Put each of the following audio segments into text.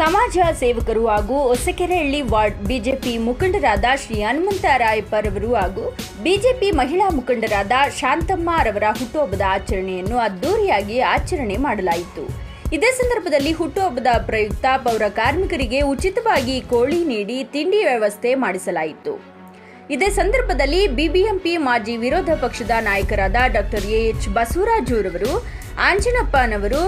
ಸಮಾಜ ಸೇವಕರು ಹಾಗೂ ಹೊಸಕೆರೆಹಳ್ಳಿ ವಾರ್ಡ್ ಬಿಜೆಪಿ ಮುಖಂಡರಾದ ಶ್ರೀ ಹನುಮಂತ ರಾಯಪ್ಪರವರು ಹಾಗೂ ಬಿಜೆಪಿ ಮಹಿಳಾ ಮುಖಂಡರಾದ ಶಾಂತಮ್ಮ ರವರ ಹುಟ್ಟುಹಬ್ಬದ ಆಚರಣೆಯನ್ನು ಅದ್ದೂರಿಯಾಗಿ ಆಚರಣೆ ಮಾಡಲಾಯಿತು. ಇದೇ ಸಂದರ್ಭದಲ್ಲಿ ಹುಟ್ಟುಹಬ್ಬದ ಪ್ರಯುಕ್ತ ಪೌರ ಕಾರ್ಮಿಕರಿಗೆ ಉಚಿತವಾಗಿ ಕೋಳಿ ನೀಡಿ ತಿಂಡಿ ವ್ಯವಸ್ಥೆ ಮಾಡಿಸಲಾಯಿತು. ಇದೇ ಸಂದರ್ಭದಲ್ಲಿ ಬಿಬಿಎಂಪಿ ಮಾಜಿ ವಿರೋಧ ಪಕ್ಷದ ನಾಯಕರಾದ ಡಾಕ್ಟರ್ ಎಎಚ್ ಬಸವರಾಜುರವರು ಆಂಜನಪ್ಪನವರು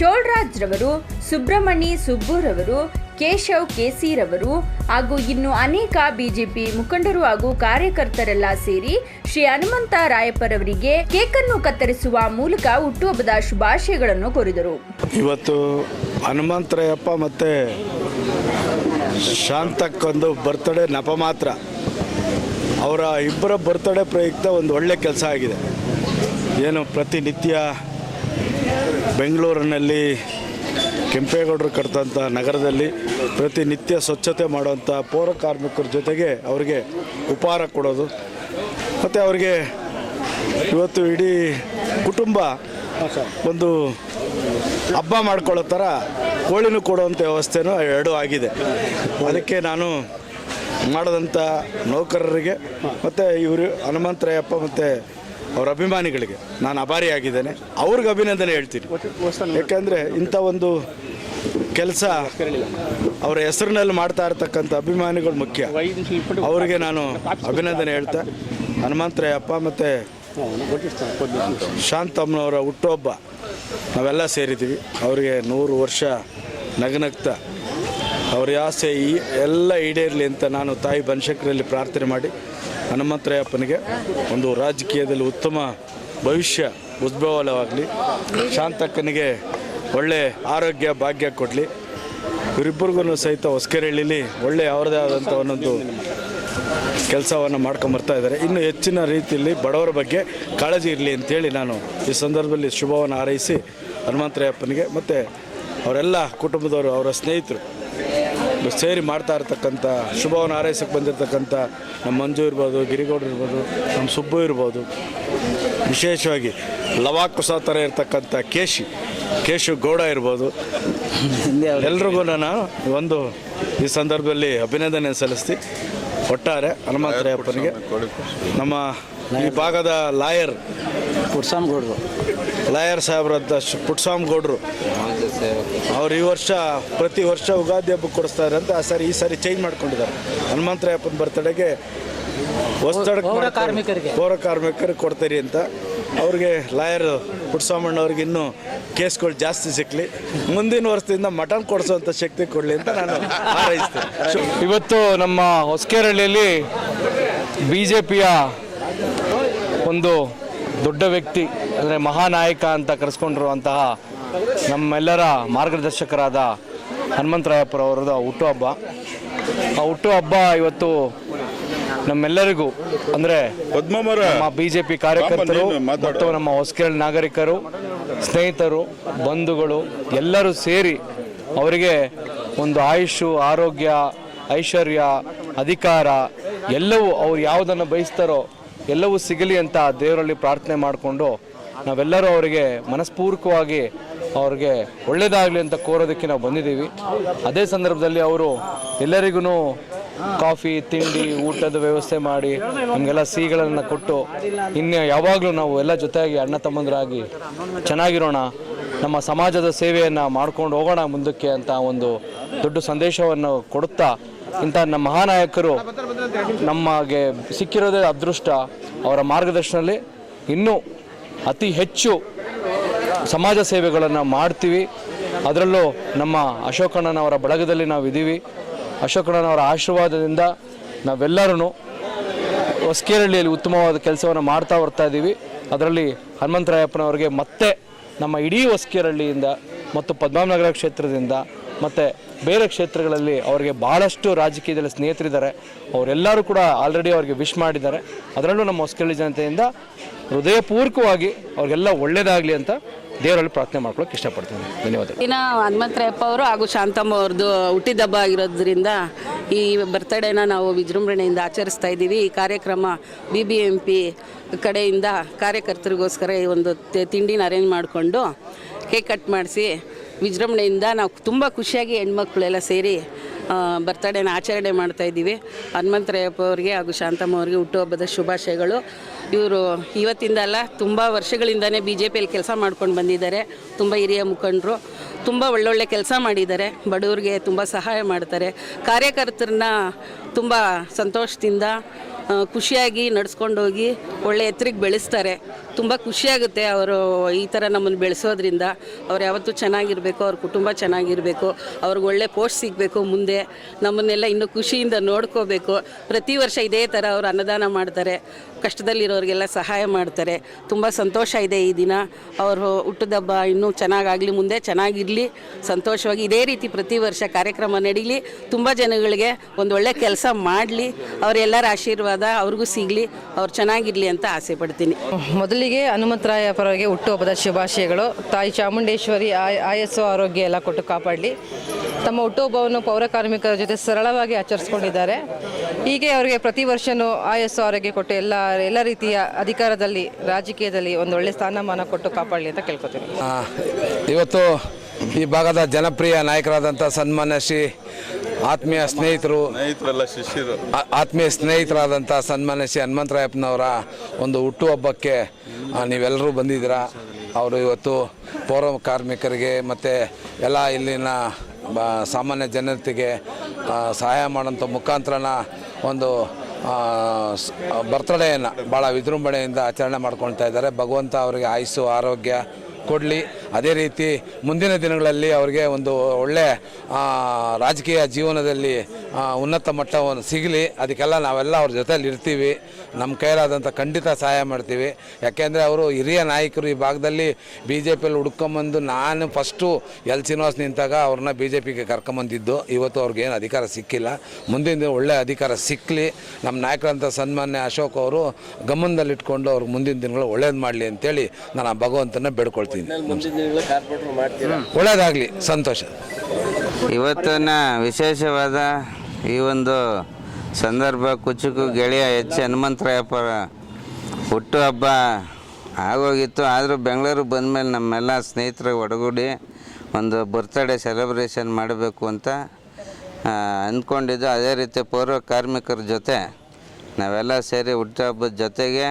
ಚೋಳ್ರಾಜ್ರವರು ಸುಬ್ರಹ್ಮಣಿ ಸುಬ್ಬುರವರು ಕೇಶವ್ ಕೇಸಿರವರು ಹಾಗೂ ಇನ್ನು ಅನೇಕ ಬಿಜೆಪಿ ಮುಖಂಡರು ಹಾಗೂ ಕಾರ್ಯಕರ್ತರೆಲ್ಲ ಸೇರಿ ಶ್ರೀ ಹನುಮಂತ ರಾಯಪ್ಪರವರಿಗೆ ಕೇಕನ್ನು ಕತ್ತರಿಸುವ ಮೂಲಕ ಹುಟ್ಟುಹಬ್ಬದ ಶುಭಾಶಯಗಳನ್ನು ಕೋರಿದರು. ಇವತ್ತು ಹನುಮಂತರಾಯಪ್ಪ ಮತ್ತು ಶಾಂತಕ್ಕೊಂದು ಬರ್ತಡೇ ನಪ ಮಾತ್ರ. ಅವರ ಇಬ್ಬರ ಬರ್ತಡೇ ಪ್ರಯುಕ್ತ ಒಂದು ಒಳ್ಳೆ ಕೆಲಸ ಆಗಿದೆ. ಏನು ಪ್ರತಿನಿತ್ಯ ಬೆಂಗಳೂರಿನಲ್ಲಿ ಕೆಂಪೇಗೌಡರು ಕಟ್ಟಿದಂಥ ನಗರದಲ್ಲಿ ಪ್ರತಿನಿತ್ಯ ಸ್ವಚ್ಛತೆ ಮಾಡುವಂಥ ಪೌರ ಕಾರ್ಮಿಕರ ಜೊತೆಗೆ ಅವರಿಗೆ ಉಪಹಾರ ಕೊಡೋದು. ಮತ್ತು ಅವರಿಗೆ ಇವತ್ತು ಇಡೀ ಕುಟುಂಬ ಒಂದು ಹಬ್ಬ ಮಾಡ್ಕೊಳ್ಳೋ ಥರ ಕೋಳಿನೂ ಕೊಡುವಂಥ ವ್ಯವಸ್ಥೆನೂ ಎರಡೂ ಆಗಿದೆ. ಅದಕ್ಕೆ ನಾನು ಮಾಡಿದಂಥ ನೌಕರರಿಗೆ ಮತ್ತು ಇವರು ಹನುಮಂತರಾಯಪ್ಪ ಮತ್ತು ಅವರ ಅಭಿಮಾನಿಗಳಿಗೆ. ನಾನು ಅಭಾರಿಯಾಗಿದ್ದೇನೆ. ಅವ್ರಿಗೆ ಅಭಿನಂದನೆ ಹೇಳ್ತೀನಿ. ಯಾಕಂದರೆ ಇಂಥ ಒಂದು ಕೆಲಸ ಅವರ ಹೆಸರಿನಲ್ಲಿ ಮಾಡ್ತಾ ಇರ್ತಕ್ಕಂಥ ಅಭಿಮಾನಿಗಳು ಮುಖ್ಯ. ಅವರಿಗೆ ನಾನು ಅಭಿನಂದನೆ ಹೇಳ್ತಾ ಹನುಮಂತರಾಯಪ್ಪ ಮತ್ತು ಶಾಂತಮ್ಮನವರ ಹುಟ್ಟುಹಬ್ಬ ನಾವೆಲ್ಲ ಸೇರಿದ್ದೀವಿ. ಅವರಿಗೆ ನೂರು ವರ್ಷ ನಗನಗ್ತಾ. ಅವ್ರ ಆಸೆ ಈ ಎಲ್ಲ ಈಡೇರಲಿ ಅಂತ ನಾನು ತಾಯಿ ಬನಶಂಕರಲ್ಲಿ ಪ್ರಾರ್ಥನೆ ಮಾಡಿ ಹನುಮಂತರಾಯಪ್ಪನಿಗೆ ಒಂದು ರಾಜಕೀಯದಲ್ಲಿ ಉತ್ತಮ ಭವಿಷ್ಯ ಉದ್ಭವಲವಾಗಲಿ ಶಾಂತಕ್ಕನಿಗೆ ಒಳ್ಳೆ ಆರೋಗ್ಯ, ಭಾಗ್ಯ ಕೊಡಲಿ. ಇವರಿಬ್ಬರಿಗೂ ಸಹಿತ ಹೊಸಕೆರೆಹಳ್ಳಿಲಿ ಒಳ್ಳೆ ಅವರದೇ ಆದಂಥ ಒಂದೊಂದು ಕೆಲಸವನ್ನು ಮಾಡ್ಕೊಂಬರ್ತಾ ಇದ್ದಾರೆ. ಇನ್ನು ಹೆಚ್ಚಿನ ರೀತಿಯಲ್ಲಿ ಬಡವರ ಬಗ್ಗೆ ಕಾಳಜಿ ಇರಲಿ ಅಂತೇಳಿ ನಾನು ಈ ಸಂದರ್ಭದಲ್ಲಿ ಶುಭವನ್ನು ಹಾರೈಸಿ ಹನುಮಂತರಾಯಪ್ಪನಿಗೆ ಮತ್ತು ಅವರೆಲ್ಲ ಕುಟುಂಬದವರು, ಅವರ ಸ್ನೇಹಿತರು ಸೇರಿ ಮಾಡ್ತಾ ಇರ್ತಕ್ಕಂಥ, ಶುಭವನ್ನು ಆರೈಸಕ್ಕೆ ಬಂದಿರತಕ್ಕಂಥ ನಮ್ಮ ಮಂಜು ಇರ್ಬೋದು, ಗಿರಿಗೌಡರು ಇರ್ಬೋದು, ನಮ್ಮ ಸುಬ್ಬು ಇರ್ಬೋದು. ವಿಶೇಷವಾಗಿ ಲವಾಕುಸ ಥರ ಇರ್ತಕ್ಕಂಥ ಕೇಶಿ, ಕೇಶು ಗೌಡ ಇರ್ಬೋದು. ಎಲ್ರಿಗೂ ನಾನು ಒಂದು ಈ ಸಂದರ್ಭದಲ್ಲಿ ಅಭಿನಂದನೆ ಸಲ್ಲಿಸ್ತಿ. ಒಟ್ಟಾರೆ ಹನುಮಂತರಾಯಪ್ಪನಿಗೆ ನಮ್ಮ ಈ ಭಾಗದ ಲಾಯರ್ ಕುಡ್ಸಾಮ್ಗೌಡ್ರು ಲಾಯರ್ ಸಾಹೇಬ್ರಂತ ಶ್- ಪುಟ್ಸ್ವಾಮಿ ಗೌಡ್ರು. ಅವ್ರು ಈ ವರ್ಷ ಪ್ರತಿ ವರ್ಷ ಉಗಾದಿ ಹಬ್ಬಕ್ಕೆ ಕೊಡಿಸ್ತಾರೆ ಅಂತ ಆ ಸಾರಿ ಈ ಸಾರಿ ಚೇಂಜ್ ಮಾಡ್ಕೊಂಡಿದ್ದಾರೆ. ಹನುಮಂತರಾಯಪ್ಪನ ಬರ್ತಡೆಗೆ ಪೌರ. ಕಾರ್ಮಿಕರಿಗೆ. ಪೌರ ಕಾರ್ಮಿಕರಿಗೆ ಕೊಡ್ತೀರಿ ಅಂತ. ಅವ್ರಿಗೆ ಲಾಯರ್ ಪುಟ್ಸ್ವಾಮಣ್ಣವ್ರಿಗೆ ಇನ್ನೂ ಕೇಸ್ಗಳು ಜಾಸ್ತಿ ಸಿಕ್ಕಲಿ ಮುಂದಿನ ವರ್ಷದಿಂದ ಮಟನ್ ಕೊಡಿಸುವಂಥ ಶಕ್ತಿ ಕೊಡಲಿ ಅಂತ ನಾನು ಹಾರೈಸ್ತೇನೆ. ಇವತ್ತು ನಮ್ಮ ಹೊಸಕೆರಳ್ಳಿಯಲ್ಲಿ ಬಿ ಜೆ ಪಿಯ ಒಂದು ದೊಡ್ಡ ವ್ಯಕ್ತಿ ಅಂದರೆ ಮಹಾನಾಯಕ ಅಂತ ಕರೆಸ್ಕೊಂಡಿರುವಂತಹ ನಮ್ಮೆಲ್ಲರ ಮಾರ್ಗದರ್ಶಕರಾದ ಹನುಮಂತರಾಯಪ್ಪರವರದ ಹುಟ್ಟುಹಬ್ಬ ಆ ಹುಟ್ಟುಹಬ್ಬ ಇವತ್ತು ನಮ್ಮೆಲ್ಲರಿಗೂ ಅಂದರೆ ನಮ್ಮ ಬಿ ಜೆ ಪಿ ಕಾರ್ಯಕರ್ತರು ಮತ್ತು ನಮ್ಮ ಹೊಸಕೆರಳು ನಾಗರಿಕರು ಸ್ನೇಹಿತರು ಬಂಧುಗಳು ಎಲ್ಲರೂ ಸೇರಿ ಅವರಿಗೆ ಒಂದು ಆಯುಷು ಆರೋಗ್ಯ ಐಶ್ವರ್ಯ ಅಧಿಕಾರ ಎಲ್ಲವೂ ಅವ್ರು ಯಾವುದನ್ನು ಬಯಸ್ತಾರೋ ಎಲ್ಲವೂ ಸಿಗಲಿ ಅಂತ ದೇವರಲ್ಲಿ ಪ್ರಾರ್ಥನೆ ಮಾಡಿಕೊಂಡು ನಾವೆಲ್ಲರೂ ಅವರಿಗೆ ಮನಸ್ಪೂರ್ವಕವಾಗಿ ಅವ್ರಿಗೆ ಒಳ್ಳೆಯದಾಗಲಿ ಅಂತ ಕೋರೋದಕ್ಕೆ ನಾವು ಬಂದಿದ್ದೀವಿ. ಅದೇ ಸಂದರ್ಭದಲ್ಲಿ ಅವರು ಎಲ್ಲರಿಗೂ ಕಾಫಿ, ತಿಂಡಿ, ಊಟದ ವ್ಯವಸ್ಥೆ ಮಾಡಿ ನಮಗೆಲ್ಲ ಸಿಹಿಗಳನ್ನು ಕೊಟ್ಟು ಇನ್ನು ಯಾವಾಗಲೂ ನಾವು ಎಲ್ಲ ಜೊತೆಯಾಗಿ ಅಣ್ಣ ತಮ್ಮಂದರಾಗಿ ಚೆನ್ನಾಗಿರೋಣ, ನಮ್ಮ ಸಮಾಜದ ಸೇವೆಯನ್ನು ಮಾಡ್ಕೊಂಡು ಹೋಗೋಣ ಮುಂದಕ್ಕೆ ಅಂತ ಒಂದು ದೊಡ್ಡ ಸಂದೇಶವನ್ನು ಕೊಡುತ್ತಾ ಇಂಥ ನಮ್ಮ ಮಹಾನಾಯಕರು ನಮಗೆ ಸಿಕ್ಕಿರೋದೇ ಅದೃಷ್ಟ ಅವರ ಮಾರ್ಗದರ್ಶನದಲ್ಲಿ. ಇನ್ನೂ ಅತಿ ಹೆಚ್ಚು ಸಮಾಜ ಸೇವೆಗಳನ್ನು ಮಾಡ್ತೀವಿ. ಅದರಲ್ಲೂ ನಮ್ಮ ಅಶೋಕಣ್ಣನವರ ಬಳಗದಲ್ಲಿ ನಾವು ಇದ್ದೀವಿ ಅಶೋಕಣ್ಣನವರ ಆಶೀರ್ವಾದದಿಂದ ನಾವೆಲ್ಲರೂ ಹೊಸಕೇರಳ್ಳಿಯಲ್ಲಿ ಉತ್ತಮವಾದ ಕೆಲಸವನ್ನು ಮಾಡ್ತಾ ಬರ್ತಾ ಇದ್ದೀವಿ. ಅದರಲ್ಲಿ ಹನುಮಂತರಾಯಪ್ಪನವರಿಗೆ ಮತ್ತೆ ನಮ್ಮ ಇಡೀ ಹೊಸಕೇರಳ್ಳಿಯಿಂದ ಮತ್ತು ಪದ್ಮನಗರ ಕ್ಷೇತ್ರದಿಂದ ಮತ್ತು ಬೇರೆ ಕ್ಷೇತ್ರಗಳಲ್ಲಿ ಅವರಿಗೆ ಭಾಳಷ್ಟು ರಾಜಕೀಯದಲ್ಲಿ ಸ್ನೇಹಿತರಿದ್ದಾರೆ. ಅವರೆಲ್ಲರೂ ಕೂಡ ಆಲ್ರೆಡಿ ಅವರಿಗೆ ವಿಶ್ ಮಾಡಿದ್ದಾರೆ. ಅದರಲ್ಲೂ ನಮ್ಮ ಹೊಸಕೇರಳ್ಳಿ ಜನತೆಯಿಂದ ಹೃದಯಪೂರ್ವಕವಾಗಿ ಅವ್ರಿಗೆಲ್ಲ ಒಳ್ಳೇದಾಗಲಿ ಅಂತ ದೇವರಲ್ಲಿ ಪ್ರಾರ್ಥನೆ ಮಾಡ್ಕೊಳಕ್ಕೆ ಇಷ್ಟಪಡ್ತೀನಿ. ಧನ್ಯವಾದ ಇನ್ನು ಹನುಮಂತರಾಯಪ್ಪ ಅವರು ಹಾಗೂ ಶಾಂತಮ್ಮ ಅವ್ರದ್ದು ಹುಟ್ಟಿದಬ್ಬ ಆಗಿರೋದ್ರಿಂದ ಈ ಬರ್ತಡೇನ ನಾವು ವಿಜೃಂಭಣೆಯಿಂದ ಆಚರಿಸ್ತಾ ಇದ್ದೀವಿ. ಈ ಕಾರ್ಯಕ್ರಮ ಬಿ ಬಿ ಎಂ ಪಿ ಕಡೆಯಿಂದ ಕಾರ್ಯಕರ್ತರಿಗೋಸ್ಕರ ಈ ಒಂದು ತಿಂಡಿನ ಅರೇಂಜ್ ಮಾಡಿಕೊಂಡು ಕೇಕ್ ಕಟ್ ಮಾಡಿಸಿ ವಿಜೃಂಭಣೆಯಿಂದ ನಾವು ತುಂಬ ಖುಷಿಯಾಗಿ ಹೆಣ್ಮಕ್ಳೆಲ್ಲ ಸೇರಿ ಬರ್ತಡೇನ ಆಚರಣೆ ಮಾಡ್ತಾ ಇದ್ದೀವಿ. ಹನುಮಂತರಾಯಪ್ಪ ಅವರಿಗೆ ಹಾಗೂ ಶಾಂತಮ್ಮ ಅವರಿಗೆ ಹುಟ್ಟುಹಬ್ಬದ ಶುಭಾಶಯಗಳು. ಇವರು ಇವತ್ತಿಂದ ಅಲ್ಲ, ತುಂಬ ವರ್ಷಗಳಿಂದನೇ ಬಿ ಜೆ ಪಿಯಲ್ಲಿ ಕೆಲಸ ಮಾಡ್ಕೊಂಡು ಬಂದಿದ್ದಾರೆ. ತುಂಬ ಹಿರಿಯ ಮುಖಂಡರು, ತುಂಬ ಒಳ್ಳೊಳ್ಳೆ ಕೆಲಸ ಮಾಡಿದ್ದಾರೆ. ಬಡವರಿಗೆ ತುಂಬ ಸಹಾಯ ಮಾಡ್ತಾರೆ. ಕಾರ್ಯಕರ್ತರನ್ನ ತುಂಬ ಸಂತೋಷದಿಂದ ಖುಷಿಯಾಗಿ ನಡೆಸ್ಕೊಂಡೋಗಿ ಒಳ್ಳೆ ಎತ್ತರಿಗೆ ಬೆಳೆಸ್ತಾರೆ. ತುಂಬ ಖುಷಿಯಾಗುತ್ತೆ ಅವರು ಈ ಥರ ನಮ್ಮನ್ನು ಬೆಳೆಸೋದ್ರಿಂದ. ಅವ್ರು ಯಾವತ್ತೂ ಚೆನ್ನಾಗಿರಬೇಕು, ಅವ್ರ ಕುಟುಂಬ ಚೆನ್ನಾಗಿರಬೇಕು, ಅವ್ರಿಗೆ ಒಳ್ಳೆ ಪೋಸ್ಟ್ ಸಿಗಬೇಕು ಮುಂದೆ. ನಮ್ಮನ್ನೆಲ್ಲ ಇನ್ನೂ ಖುಷಿಯಿಂದ ನೋಡ್ಕೋಬೇಕು. ಪ್ರತಿ ವರ್ಷ ಇದೇ ಥರ ಅವರು ಅನ್ನದಾನ ಮಾಡ್ತಾರೆ. ಕಷ್ಟದಲ್ಲಿರೋರಿಗೆಲ್ಲ ಸಹಾಯ ಮಾಡ್ತಾರೆ. ತುಂಬ ಸಂತೋಷ ಇದೆ ಈ ದಿನ. ಅವರು ಹುಟ್ಟದಬ್ಬ ಇನ್ನೂ ಚೆನ್ನಾಗಾಗಲಿ ಮುಂದೆ, ಚೆನ್ನಾಗಿರಲಿ, ಸಂತೋಷವಾಗಿ ಇದೇ ರೀತಿ ಪ್ರತಿ ವರ್ಷ ಕಾರ್ಯಕ್ರಮ ನಡೀಲಿ. ತುಂಬ ಜನಗಳಿಗೆ ಒಂದು ಒಳ್ಳೆ ಕೆಲಸ ಮಾಡಲಿ. ಅವರೆಲ್ಲರ ಆಶೀರ್ವಾದ ಅವ್ರಿಗೂ ಸಿಗಲಿ. ಅವ್ರು ಚೆನ್ನಾಗಿರಲಿ ಅಂತ ಆಸೆ ಪಡ್ತೀನಿ. ಮೊದಲಿಗೆ ಹನುಮಂತರಾಯ ಪರವಾಗಿ ಹುಟ್ಟುಹಬ್ಬದ ಶುಭಾಶಯಗಳು. ತಾಯಿ ಚಾಮುಂಡೇಶ್ವರಿ ಆಯ್ ಆಯಸ್ಸು ಆರೋಗ್ಯ ಎಲ್ಲ ಕೊಟ್ಟು ಕಾಪಾಡಲಿ. ತಮ್ಮ ಹುಟ್ಟುಹಬ್ಬವನ್ನು ಪೌರ ಕಾರ್ಮಿಕರ ಜೊತೆ ಸರಳವಾಗಿ ಆಚರಿಸ್ಕೊಂಡಿದ್ದಾರೆ. ಹೀಗೆ ಅವರಿಗೆ ಪ್ರತಿ ವರ್ಷವೂ ಆಯಸ್ಸು ಆರೋಗ್ಯ ಕೊಟ್ಟು ಎಲ್ಲ ಎಲ್ಲ ರೀತಿಯ ಅಧಿಕಾರದಲ್ಲಿ ರಾಜಕೀಯದಲ್ಲಿ ಒಂದು ಒಳ್ಳೆ ಸ್ಥಾನಮಾನ ಕೊಟ್ಟು ಕಾಪಾಡಲಿ ಅಂತ ಕೇಳ್ಕೊತೀನಿ. ಇವತ್ತು ಈ ಭಾಗದ ಜನಪ್ರಿಯ ನಾಯಕರಾದಂಥ ಸನ್ಮಾನ್ಯ ಶ್ರೀ ಆತ್ಮೀಯ ಸ್ನೇಹಿತರು ಸ್ನೇಹಿತರೆಲ್ಲ ಶಿಷ್ಯರು. ಆತ್ಮೀಯ ಸ್ನೇಹಿತರಾದಂಥ ಸನ್ಮಾನ್ಯ ಶ್ರೀ ಹನುಮಂತರಾಯಪ್ಪನವರ ಒಂದು ಹುಟ್ಟುಹಬ್ಬಕ್ಕೆ ನೀವೆಲ್ಲರೂ ಬಂದಿದ್ದೀರಾ? ಅವರು ಇವತ್ತು ಪೌರ ಕಾರ್ಮಿಕರಿಗೆ ಮತ್ತು ಎಲ್ಲ ಇಲ್ಲಿನ ಸಾಮಾನ್ಯ ಜನತೆಗೆ ಸಹಾಯ ಮಾಡೋಂಥ ಮುಖಾಂತರನ ಒಂದು ಬರ್ತಡೇಯನ್ನು ಭಾಳ ವಿಜೃಂಭಣೆಯಿಂದ ಆಚರಣೆ ಮಾಡ್ಕೊಳ್ತಾ ಇದ್ದಾರೆ. ಭಗವಂತ ಅವರಿಗೆ ಆಯಸ್ಸು, ಆರೋಗ್ಯ ಕೊಡಲಿ. ಅದೇ ರೀತಿ ಮುಂದಿನ ದಿನಗಳಲ್ಲಿ ಅವರಿಗೆ ಒಂದು ಒಳ್ಳೆಯ ರಾಜಕೀಯ ಜೀವನದಲ್ಲಿ ಉನ್ನತ ಮಟ್ಟವನ್ನು ಸಿಗಲಿ ಅದಕ್ಕೆಲ್ಲ ನಾವೆಲ್ಲ ಅವ್ರ ಜೊತೇಲಿ ಇರ್ತೀವಿ. ನಮ್ಮ ಕೈಲಾದಂಥ ಖಂಡಿತ ಸಹಾಯ ಮಾಡ್ತೀವಿ. ಯಾಕೆಂದರೆ ಅವರು ಹಿರಿಯ ನಾಯಕರು ಈ ಭಾಗದಲ್ಲಿ ಬಿ ಜೆ ಪಿಯಲ್ಲಿ ಹುಡ್ಕೊಂಬಂದು ನಾನು ಫಸ್ಟು ಎಲ್ ಶ್ರೀನಿವಾಸ್ ನಿಂತಾಗ ಅವ್ರನ್ನ ಬಿ ಜೆ ಪಿಗೆ ಕರ್ಕೊಂಬಂದಿದ್ದು. ಇವತ್ತು ಅವ್ರಿಗೇನು ಅಧಿಕಾರ ಸಿಕ್ಕಿಲ್ಲ. ಮುಂದಿನ ದಿನ ಒಳ್ಳೆಯ ಅಧಿಕಾರ ಸಿಕ್ಕಲಿ ನಮ್ಮ ನಾಯಕರಂಥ ಸನ್ಮಾನ್ಯ ಅಶೋಕ್ ಅವರು ಗಮನದಲ್ಲಿಟ್ಕೊಂಡು ಅವ್ರಿಗೆ ಮುಂದಿನ ದಿನಗಳು ಒಳ್ಳೇದು ಮಾಡಲಿ ಅಂತೇಳಿ ನಾನು ಆ ಭಗವಂತನ ಬೇಡ್ಕೊಳ್ತೀನಿ. ಒಳ್ಳೇದಾಗಲಿ. ಸಂತೋಷ. ಇವತ್ತಿನ ವಿಶೇಷವಾದ ಈ ಒಂದು ಸಂದರ್ಭ ಕುಚುಕು ಗೆಳೆಯ ಎಚ್ ಹನುಮಂತರಾಯಪ್ಪರ ಹುಟ್ಟುಹಬ್ಬ ಆಗೋಗಿತ್ತು. ಆದರೂ ಬೆಂಗಳೂರು ಬಂದಮೇಲೆ ನಮ್ಮೆಲ್ಲ ಸ್ನೇಹಿತರ ಒಡಗೂಡಿ ಒಂದು ಬರ್ತ್ಡೇ ಸೆಲೆಬ್ರೇಷನ್ ಮಾಡಬೇಕು ಅಂತ ಅಂದ್ಕೊಂಡಿದ್ದು. ಅದೇ ರೀತಿ ಪೌರ ಕಾರ್ಮಿಕರ ಜೊತೆ ನಾವೆಲ್ಲ ಸೇರಿ ಹುಟ್ಟುಹಬ್ಬದ ಜೊತೆಗೆ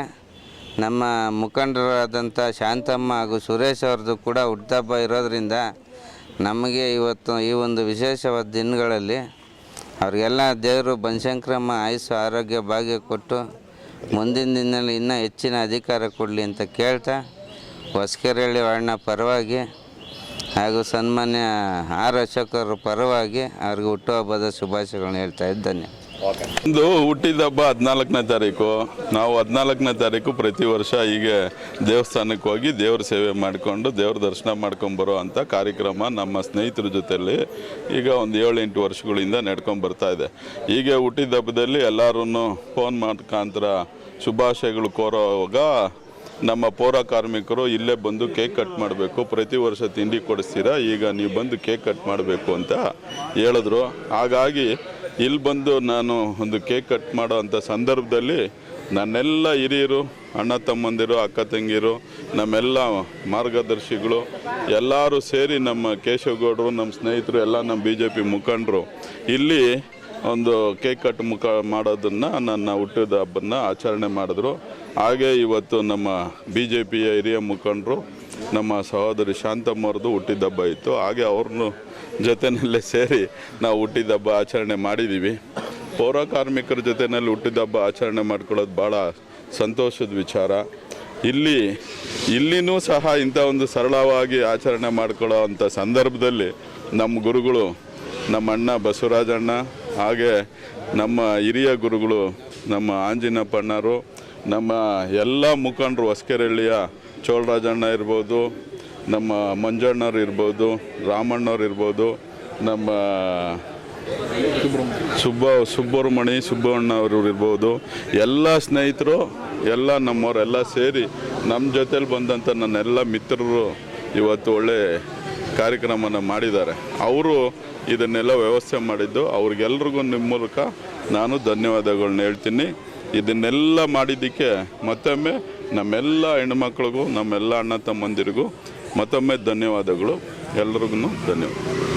ನಮ್ಮ ಮುಖಂಡರಾದಂಥ ಶಾಂತಮ್ಮ ಹಾಗೂ ಸುರೇಶ್ ಅವ್ರದ್ದು ಕೂಡ ಹುಟ್ಟುಹಬ್ಬ ಇರೋದರಿಂದ ನಮಗೆ ಇವತ್ತು ಈ ಒಂದು ವಿಶೇಷವಾದ ದಿನಗಳಲ್ಲಿ ಅವ್ರಿಗೆಲ್ಲ ದೇವರು ಬನಶಂಕರಮ್ಮ ಆಯುಸ್ಸು ಆರೋಗ್ಯ ಭಾಗ್ಯ ಕೊಟ್ಟು ಮುಂದಿನ ದಿನದಲ್ಲಿ ಇನ್ನೂ ಹೆಚ್ಚಿನ ಅಧಿಕಾರ ಕೊಡಲಿ ಅಂತ ಕೇಳ್ತಾ ಹೊಸಕೆರೆಹಳ್ಳಿ ವಾರ್ಡ್ನ ಪರವಾಗಿ ಹಾಗೂ ಸನ್ಮಾನ್ಯ ಆರ್ ಪರವಾಗಿ ಅವ್ರಿಗೆ ಹುಟ್ಟುಹಬ್ಬದ ಶುಭಾಶಯಗಳನ್ನ ಹೇಳ್ತಾ ಇದ್ದೇನೆ. ಒಂದು ಹುಟ್ಟಿದ ಹಬ್ಬ ಹದಿನಾಲ್ಕನೇ ತಾರೀಕು. ನಾವು ಹದಿನಾಲ್ಕನೇ ತಾರೀಕು ಪ್ರತಿ ವರ್ಷ ಹೀಗೆ ದೇವಸ್ಥಾನಕ್ಕೆ ಹೋಗಿ ದೇವ್ರ ಸೇವೆ ಮಾಡಿಕೊಂಡು ದೇವ್ರ ದರ್ಶನ ಮಾಡ್ಕೊಂಡು ಬರೋ ಅಂಥ ಕಾರ್ಯಕ್ರಮ ನಮ್ಮ ಸ್ನೇಹಿತರ ಜೊತೆಯಲ್ಲಿ ಈಗ ಒಂದು ಏಳು ಎಂಟು ವರ್ಷಗಳಿಂದ ನಡ್ಕೊಂಡು ಬರ್ತಾ ಇದೆ. ಹೀಗೆ ಹುಟ್ಟಿದ ಹಬ್ಬದಲ್ಲಿ ಎಲ್ಲರೂ ಫೋನ್ ಮಾಡ್ಕಾಂತರ ಶುಭಾಶಯಗಳು ಕೋರೋವಾಗ ನಮ್ಮ ಪೌರ ಕಾರ್ಮಿಕರು ಇಲ್ಲೇ ಬಂದು ಕೇಕ್ ಕಟ್ ಮಾಡಬೇಕು. ಪ್ರತಿ ವರ್ಷ ತಿಂಡಿ ಕೊಡಿಸ್ತೀರಾ? ಈಗ ನೀವು ಬಂದು ಕೇಕ್ ಕಟ್ ಮಾಡಬೇಕು ಅಂತ ಹೇಳಿದ್ರು. ಹಾಗಾಗಿ ಇಲ್ಲಿ ಬಂದು ನಾನು ಒಂದು ಕೇಕ್ ಕಟ್ ಮಾಡೋ ಅಂಥ ಸಂದರ್ಭದಲ್ಲಿ ನನ್ನೆಲ್ಲ ಹಿರಿಯರು, ಅಣ್ಣ ತಮ್ಮಂದಿರು, ಅಕ್ಕ ತಂಗಿರು ನಮ್ಮೆಲ್ಲ ಮಾರ್ಗದರ್ಶಿಗಳು, ಎಲ್ಲರೂ ಸೇರಿ ನಮ್ಮ ಕೇಶವಗೌಡರು, ನಮ್ಮ ಸ್ನೇಹಿತರು, ಎಲ್ಲ ನಮ್ಮ ಬಿ ಜೆ ಪಿ ಮುಖಂಡರು ಇಲ್ಲಿ ಒಂದು ಕೇಕ್ ಕಟ್ ಮುಖ ಮಾಡೋದನ್ನು ನನ್ನ ಹುಟ್ಟಿದ ಹಬ್ಬನ ಆಚರಣೆ ಮಾಡಿದ್ರು. ಹಾಗೆ ಇವತ್ತು ನಮ್ಮ ಬಿ ಜೆ ಪಿಯ ಹಿರಿಯ ಮುಖಂಡರು, ನಮ್ಮ ಸಹೋದರಿ ಶಾಂತಮ್ಮವ್ರದ್ದು ಹುಟ್ಟಿದ ಹಬ್ಬ ಇತ್ತು. ಹಾಗೆ ಅವ್ರನ್ನು ಜೊತೆಯಲ್ಲೇ ಸೇರಿ ನಾವು ಹುಟ್ಟಿದ ಹಬ್ಬ ಆಚರಣೆ ಮಾಡಿದ್ದೀವಿ ಪೌರ ಕಾರ್ಮಿಕರ ಜೊತೆಯಲ್ಲಿ ಹುಟ್ಟಿದ ಹಬ್ಬ ಆಚರಣೆ ಮಾಡ್ಕೊಳ್ಳೋದು ಭಾಳ ಸಂತೋಷದ ವಿಚಾರ. ಇಲ್ಲಿ, ಇಲ್ಲಿನೂ ಸಹ ಇಂಥ ಒಂದು ಸರಳವಾಗಿ ಆಚರಣೆ ಮಾಡ್ಕೊಳ್ಳೋ ಅಂಥ ಸಂದರ್ಭದಲ್ಲಿ ನಮ್ಮ ಗುರುಗಳು, ನಮ್ಮ ಅಣ್ಣ ಬಸವರಾಜಣ್ಣ ಹಾಗೆ ನಮ್ಮ ಹಿರಿಯ ಗುರುಗಳು, ನಮ್ಮ ಆಂಜಿನಪ್ಪಣ್ಣರು ನಮ್ಮ ಎಲ್ಲ ಮುಖಂಡರು, ಹೊಸಕೆರಳ್ಳಿಯ ಚೋಳರಾಜಣ್ಣ ಇರ್ಬೋದು ನಮ್ಮ ಮಂಜಣ್ಣವ್ರು ಇರ್ಬೋದು, ರಾಮಣ್ಣವ್ರು ಇರ್ಬೋದು, ನಮ್ಮ ಸುಬ್ಬ, ಸುಬ್ಬರಮಣಿ ಸುಬ್ಬಣ್ಣ ಅವರು ಇರ್ಬೋದು, ಎಲ್ಲ ಸ್ನೇಹಿತರು, ಎಲ್ಲ ನಮ್ಮವರೆಲ್ಲ ಸೇರಿ ನಮ್ಮ ಜೊತೇಲಿ ಬಂದಂಥ ನನ್ನೆಲ್ಲ ಮಿತ್ರರು ಇವತ್ತು ಒಳ್ಳೆ ಕಾರ್ಯಕ್ರಮನ ಮಾಡಿದ್ದಾರೆ. ಅವರು ಇದನ್ನೆಲ್ಲ ವ್ಯವಸ್ಥೆ ಮಾಡಿದ್ದು, ಅವ್ರಿಗೆಲ್ರಿಗೂ ನಿಮ್ಮ ಮೂಲಕ ನಾನು ಧನ್ಯವಾದಗಳನ್ನ ಹೇಳ್ತೀನಿ. ಇದನ್ನೆಲ್ಲ ಮಾಡಿದ್ದಕ್ಕೆ ಮತ್ತೊಮ್ಮೆ ನಮ್ಮೆಲ್ಲ ಹೆಣ್ಮಕ್ಳಿಗೂ ನಮ್ಮೆಲ್ಲ ಅಣ್ಣ ತಮ್ಮಂದಿರಿಗೂ ಮತ್ತೊಮ್ಮೆ ಧನ್ಯವಾದಗಳು. ಎಲ್ಲರಿಗೂ ಧನ್ಯವಾದ